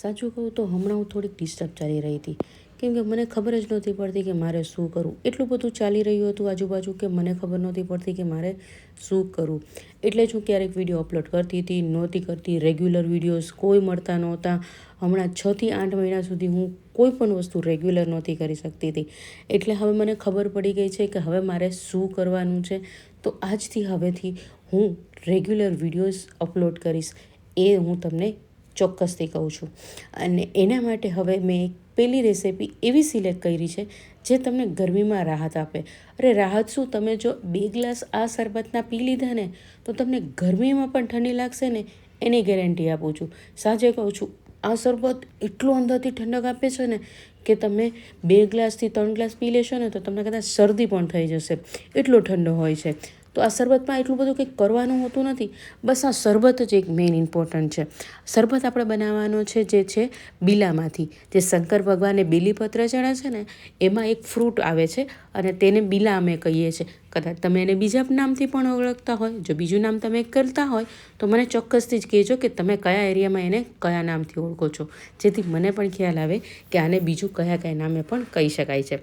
સાચું કહું તો હમણાં હું થોડીક ડિસ્ટર્બ ચાલી રહી હતી. કેમ કે મને ખબર જ નહોતી પડતી કે મારે શું કરવું એટલું બધું ચાલી રહ્યું હતું આજુબાજુ કે મને ખબર નહોતી પડતી કે મારે શું કરવું એટલે જ હું ક્યારેક વીડિયો અપલોડ કરતી હતી, નહોતી કરતી રેગ્યુલર વિડીયોઝ કોઈ મળતા નહોતા. હમણાં છથી આઠ મહિના સુધી હું કોઈ પણ વસ્તુ રેગ્યુલર નહોતી કરી શકતી હતી. એટલે હવે મને ખબર પડી ગઈ છે કે હવે મારે શું કરવાનું છે. તો આજથી હવેથી હું રેગ્યુલર વિડીયોઝ અપલોડ કરીશ. એ હું તમને ચોક્કસથી કહું છું. અને એના માટે હવે મેં એક પહેલી રેસિપી એવી સિલેક્ટ કરી છે, જે તમને ગરમીમાં રાહત આપે. અરે રાહત શું? તમે જો બે ગ્લાસ આ શરબતના પી લીધા ને, તો તમને ગરમીમાં પણ ઠંડી લાગશે ને, એની ગેરંટી આપું છું. સાચે કહું છું, આ શરબત એટલું અંદરથી ઠંડક આપે છે ને, કે તમે બે ગ્લાસથી ત્રણ ગ્લાસ પી લેશો ને, તો તમને કદાચ શરદી પણ થઈ જશે. એટલો ઠંડો હોય છે. તો આ શરબતમાં એટલું બધું કંઈક કરવાનું હોતું નથી. બસ આ શરબત જ એક મેઇન ઇમ્પોર્ટન્ટ છે. શરબત આપણે બનાવવાનો છે જે છે બીલામાંથી. જે શંકર ભગવાને બીલીપત્ર ચડે છે ને, એમાં એક ફ્રૂટ આવે છે અને તેને બીલા અમે કહીએ છીએ કદાચ તમે એને બીજા નામથી પણ ઓળખતા હોય, જો બીજું નામ તમે કરતા હોય, તો મને ચોક્કસથી જ કહેજો કે તમે કયા એરિયામાં એને કયા નામથી ઓળખો છો. જેથી મને પણ ખ્યાલ આવે કે આને બીજું કયા કયા નામે પણ કહી શકાય છે.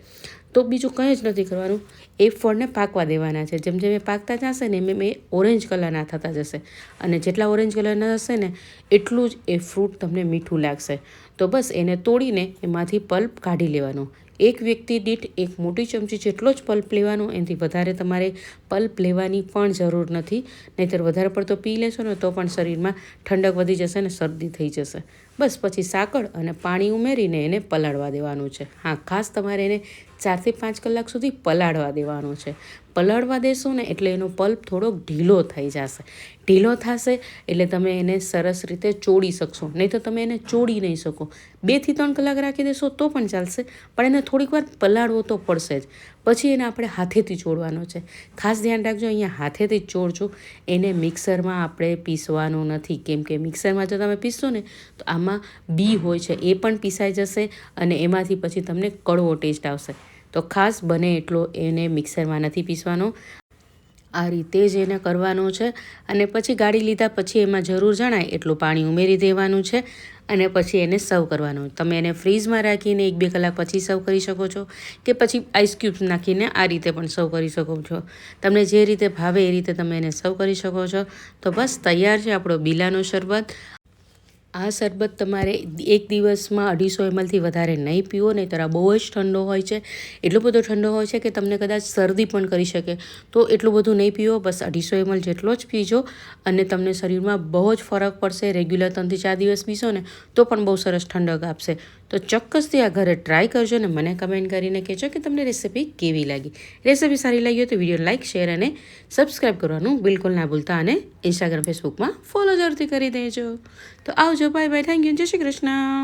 તો બીજું કંઈ જ નથી કરવાનું. એ ફળને પાકવા દેવાના છે. જેમ જેમ એ પાકતા જશે ને એમ એ ઓરેન્જ કલરના થતા જશે. અને જેટલા ઓરેન્જ કલરના હશે ને એટલું જ એ ફ્રૂટ તમને મીઠું લાગશે. તો બસ એને તોડીને એમાંથી પલ્પ કાઢી લેવાનો. એક વ્યક્તિ દીઠ એક મોટી ચમચી જેટલો જ પલ્પ લેવાનો. એનાથી વધારે તમારે પલ્પ લેવાની પણ જરૂર નથી. નહીંતર વધારે પડતો પી લેશો ને તો પણ શરીરમાં ઠંડક વધી જશે ને શરદી થઈ જશે. બસ પછી સાકળ અને પાણી ઉમેરીને એને પલાળવા દેવાનું છે. હા, ખાસ તમારે એને ચારથી પાંચ કલાક સુધી પલાળવા દેવાનો છે. પલાળવા દેશો ને એટલે એનો પલ્પ થોડોક ઢીલો થઈ જશે. ઢીલો થશે એટલે તમે એને સરસ રીતે ચોળી શકશો. નહીં તો તમે એને ચોળી નહીં શકો. બેથી ત્રણ કલાક રાખી દેશો તો પણ ચાલશે. પણ એને થોડીક વાર પલાળવો તો પડશે જ. પછી એને આપણે હાથેથી ચોળવાનો છે. ખાસ ધ્યાન રાખજો, અહીંયા હાથેથી જ ચોળજો. એને મિક્સરમાં આપણે પીસવાનું નથી. કેમ કે મિક્સરમાં જો તમે પીસશો ને, તો આમાં બી હોય છે, એ પણ પીસાઈ જશે અને એમાંથી પછી તમને કડવો ટેસ્ટ આવશે. તો ખાસ બને એટલો એને મિક્સરમાં નથી પીસવાનો. આ રીતે જ એને કરવાનો છે અને પછી ગાળી લીધા પછી એમાં જરૂર જણાય એટલું પાણી ઉમેરી દેવાનું છે અને પછી એને સર્વ કરવાનું. તમે એને ફ્રીઝમાં રાખીને એક બે કલાક પછી સર્વ કરી શકો છો કે પછી આઈસ ક્યુબ્સ નાખીને આ રીતે પણ સર્વ કરી શકો છો. તમને જે રીતે ભાવે એ રીતે તમે એને સર્વ કરી શકો છો. તો બસ તૈયાર છે આપણો બીલાનો શરબત. આ શરબત તમારે એક દિવસમાં અઢીસો એમએલથી વધારે નહીં પીવો નહીં તરા બહુ જ ઠંડો હોય છે. એટલો બધો ઠંડો હોય છે કે તમને કદાચ શરદી પણ કરી શકે. તો એટલું બધું નહીં પીવો, બસ અઢીસો એમએલ જેટલો જ પીજો અને તમને શરીરમાં બહુ જ ફરક પડશે. રેગ્યુલર ત્રણથી ચાર દિવસ પીશો ને, તો પણ બહુ સરસ ઠંડક આપશે. તો ચોક્કસથી આ ઘરે ટ્રાય કરજો ને મને કમેન્ટ કરીને કહેજો કે તમને રેસીપી કેવી લાગી. રેસીપી સારી લાગી હોય તો વીડિયો લાઇક શેર અને સબસ્ક્રાઈબ કરવાનું બિલકુલ ના ભૂલતા અને ઇન્સ્ટાગ્રામ ફેસબુકમાં ફોલો જરૂરથી કરી દેજો. તો આવજો બાય બાય થેન્ક યુ જય શ્રી કૃષ્ણ.